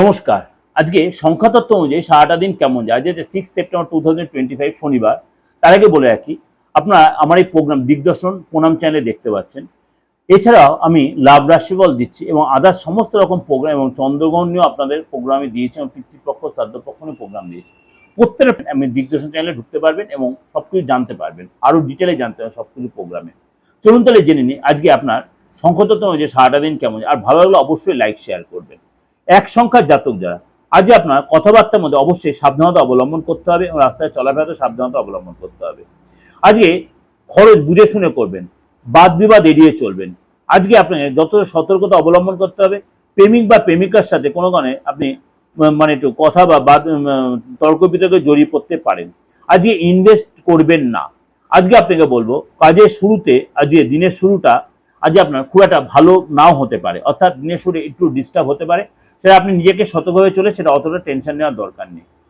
নমস্কার। আজকে সংখ্যাতত্ত্ব অনুযায়ী সারাটা দিন কেমন যায়? আজ যে six September two thousand twenty five শনিবার, তার আগে বলে রাখি, আপনারা আমার এই প্রোগ্রাম দিগদর্শন, প্রণাম চ্যানেলে দেখতে পাচ্ছেন। এছাড়াও আমি লাভ রাশিফল দিচ্ছি এবং আদার সমস্ত রকম প্রোগ্রাম এবং চন্দ্রগ্রহণ নিয়েও আপনাদের প্রোগ্রামে দিয়েছি এবং পিতৃপক্ষ শ্রাদ্ধপক্ষ নিয়ে প্রোগ্রাম দিয়েছি। প্রত্যেকটা আমি দিগদর্শন চ্যানেলে ঢুকতে পারবেন এবং সব কিছু জানতে পারবেন। আরও ডিটেলে জানতে পারবেন সব কিছু প্রোগ্রামে চলুন তাহলে জেনে নিই, আজকে আপনার সংখ্যাতত্ত্ব অনুযায়ী সারাটা দিন কেমন আর ভালো লাগলে অবশ্যই লাইক শেয়ার করবেন। এক সংখ্যার জাতক যারা। আজ আপনার কথাবার্তার মধ্যে অবশ্যই সাবধানতা অবলম্বন করতে হবে এবং রাস্তায় চলাফেরাতে সাবধানতা অবলম্বন করতে হবে। আজকে খরচ বুঝে শুনে করবেন, বাদ বিবাদ এড়িয়ে চলবেন। আজকে আপনাকে যত সতর্কতা অবলম্বন করতে হবে, প্রেমিক বা প্রেমিকার সাথে কোনো কারণে আপনি মানে একটু কথা বা বাদ তর্ক বিতর্কে জড়িয়ে পড়তে পারেন। আজকে ইনভেস্ট করবেন না। আজকে আপনাকে বলব, কাজের শুরুতে, আজকে দিনের শুরুটা, আজকে আপনার খুব একটা ভালো নাও হতে পারে। অর্থাৎ দিনের শুরু একটু ডিস্টার্ব হতে পারে। সেটা আপনি নিজেকে সতর্কভাবে চলে সেটা অতটা টেনশন নেওয়ার দরকার নেই।